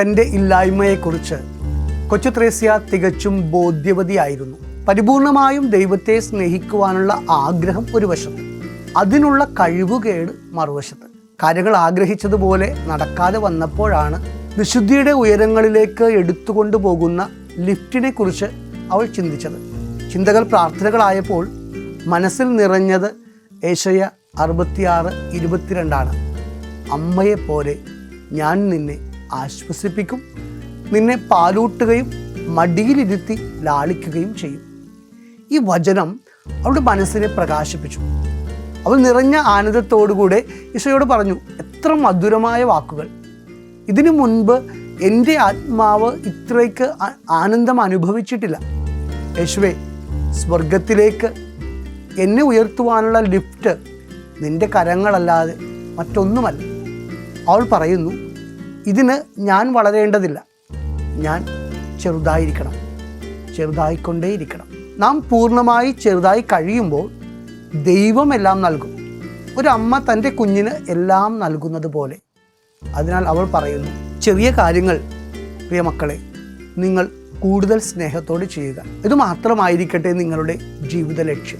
തന്റെ ഇല്ലായ്മയെക്കുറിച്ച് കൊച്ചു ത്രേസ്യ തികച്ചും ബോധ്യവതിയായിരുന്നു. പരിപൂർണമായും ദൈവത്തെ സ്നേഹിക്കുവാനുള്ള ആഗ്രഹം ഒരു വശത്ത് അതിനുള്ള കഴിവുകേട് മറുവശത്ത്. കാര്യങ്ങൾ ആഗ്രഹിച്ചതുപോലെ നടക്കാതെ വന്നപ്പോഴാണ് വിശുദ്ധിയുടെ ഉയരങ്ങളിലേക്ക് എടുത്തുകൊണ്ടു പോകുന്ന ലിഫ്റ്റിനെ കുറിച്ച് അവൾ ചിന്തിച്ചത്. ചിന്തകൾ പ്രാർത്ഥനകളായപ്പോൾ മനസ്സിൽ നിറഞ്ഞത് ഏശയ അറുപത്തിയാറ് ഇരുപത്തിരണ്ടാണ്. അമ്മയെപ്പോലെ ഞാൻ നിന്നെ ആശ്വസിപ്പിക്കും. നിന്നെ പാലൂട്ടുകയും മടിയിലിരുത്തി ലാളിക്കുകയും ചെയ്യും. ഈ വചനം അവളുടെ മനസ്സിനെ പ്രകാശിപ്പിച്ചു. അവൾ നിറഞ്ഞ ആനന്ദത്തോടുകൂടെ ഈശോയോട് പറഞ്ഞു എത്ര മധുരമായ വാക്കുകൾ. ഇതിനു മുൻപ് എന്റെ ആത്മാവ് ഇത്രയ്ക്ക് ആനന്ദം അനുഭവിച്ചിട്ടില്ല. യേശുവേ സ്വർഗത്തിലേക്ക് എന്നെ ഉയർത്തുവാനുള്ള ലിഫ്റ്റ് നിന്റെ കരങ്ങളല്ലാതെ മറ്റൊന്നുമല്ല. അവൾ പറയുന്നു ഇതിന് ഞാൻ വളരേണ്ടതില്ല. ഞാൻ ചെറുതായിരിക്കണം. ചെറുതായിക്കൊണ്ടേയിരിക്കണം. നാം പൂർണമായി ചെറുതായി കഴിയുമ്പോൾ ദൈവം എല്ലാം നൽകും. ഒരു അമ്മ തന്റെ കുഞ്ഞിന് എല്ലാം നൽകുന്നത് പോലെ. അതിനാൽ അവൾ പറയുന്നു ചെറിയ കാര്യങ്ങൾ പ്രിയ മക്കളെ നിങ്ങൾ കൂടുതൽ സ്നേഹത്തോടെ ചെയ്യുക. ഇത് മാത്രമായിരിക്കട്ടെ നിങ്ങളുടെ ജീവിത ലക്ഷ്യം.